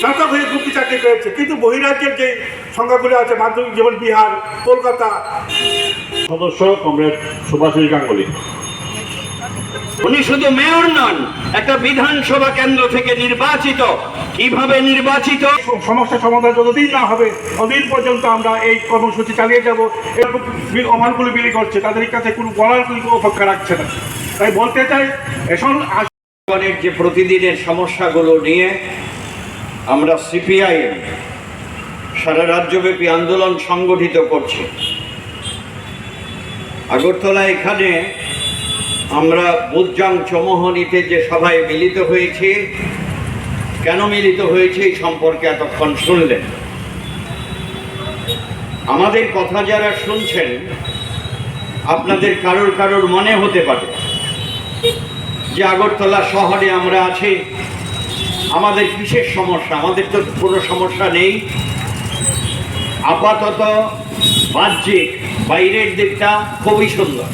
স্নাতক হয়ে গ্রুপি চাকরি পেয়েছে। কিন্তু বহিরাজ্যের যে সংখ্যাগুলো আছে মাধ্যমিক যেমন বিহার কলকাতা। সদস্য কমরেড সুভাষিস গাঙ্গুলি। উনি শুধু মেয়র নন একটা বিধানসভা কেন্দ্র থেকে নির্বাচিত। কীভাবে নির্বাচিত? সমস্যা সমাধান যতদিন না হবে ততদিন পর্যন্ত আমরা এই কর্মসূচি চালিয়ে যাব। এরকম বিল- অমানগুলো বিলি করছে তাদের কাছে কোনো বলার কোনো অপেক্ষা রাখছে না। তাই বলতে চাই এখন জীবনের যে প্রতিদিনের সমস্যাগুলো নিয়ে আমরা সিপিআইএম সারা রাজ্যব্যাপী আন্দোলন সংগঠিত করছি। আগরতলা এখানে আমরা বুধজাং চমোহনীতে যে সভায় মিলিত হয়েছি, কেন মিলিত হয়েছে এই সম্পর্কে এতক্ষণ শুনলেন। আমাদের কথা যারা শুনছেন, আপনাদের কারোর কারোর মনে হতে পারে যে আগরতলা শহরে আমরা আছি। আমাদের বিশেষ সমস্যা, আমাদের তো কোনো সমস্যা নেই। আপাতত বাহ্যিক, বাইরের দিকটা খুবই সুন্দর।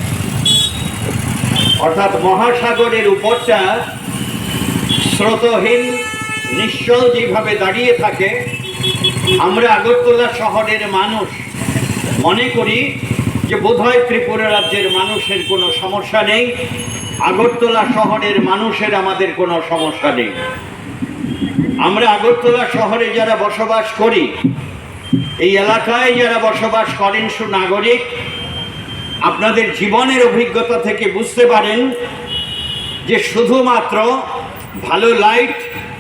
অর্থাৎ মহাসাগরের উপরটা স্রোতহীন, নিশ্চল যেভাবে দাঁড়িয়ে থাকে, আমরা আগরতলা শহরের মানুষ। মনে করি যে বোধহয় ত্রিপুরা রাজ্যের মানুষের কোনো সমস্যা নেই, আগরতলা শহরের মানুষের আমাদের কোনো সমস্যা নেই। আমরা আগরতলা শহরে যারা বসবাস করি, এই এলাকায় যারা বসবাস করেন সুনাগরিক আপনাদের জীবনের অভিজ্ঞতা থেকে বুঝতে পারেন যে শুধুমাত্র ভালো লাইট,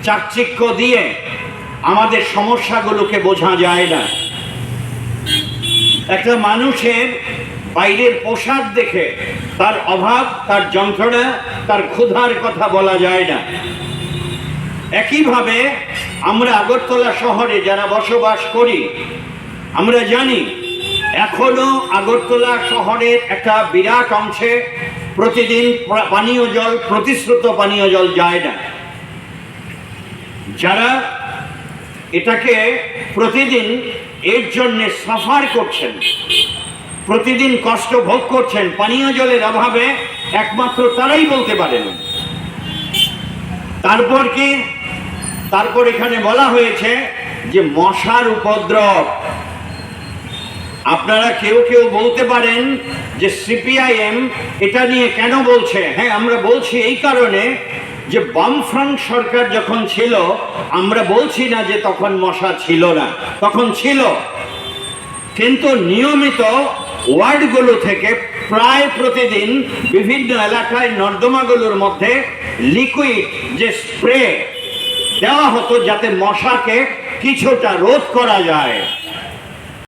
চাকচিক্য দিয়ে আমাদের সমস্যাগুলোকে বোঝা যায় না। একটা মানুষের বাইরের পোশাক দেখে তার অভাব, তার যন্ত্রণা, তার ক্ষুধার কথা বলা যায় না। একইভাবে আমরা আগরতলা শহরে যারা বসবাস করি, আমরা জানি এখনও আগরতলা শহরের একটা বিরাট অংশে প্রতিদিন পানীয় জল, প্রতিশ্রুত পানীয় জল যায় না। যারা এটাকে প্রতিদিন এর জন্য সাফার করছেন, প্রতিদিন কষ্ট ভোগ করছেন, পানীয় জলের অভাবে একমাত্র তারাই বলতে পারেন। তারপর কি? তারপর এখানে বলা হয়েছে যে মশার উপদ্রব। আপনারা কেউ কেউ বলতে পারেন যে সিপিআইএম এটা নিয়ে কেন বলছে? হ্যাঁ আমরা বলছি এই কারণে যে বামফ্রন্ট সরকার যখন ছিল, আমরা বলছি না যে তখন মশা ছিল না, তখন ছিল। কিন্তু নিয়মিত ওয়ার্ডগুলো থেকে প্রায় প্রতিদিন বিভিন্ন এলাকায় নর্দমাগুলোর মধ্যে লিকুইড যে স্প্রে দেওয়া হতো যাতে মশাকে কিছুটা রোধ করা যায়।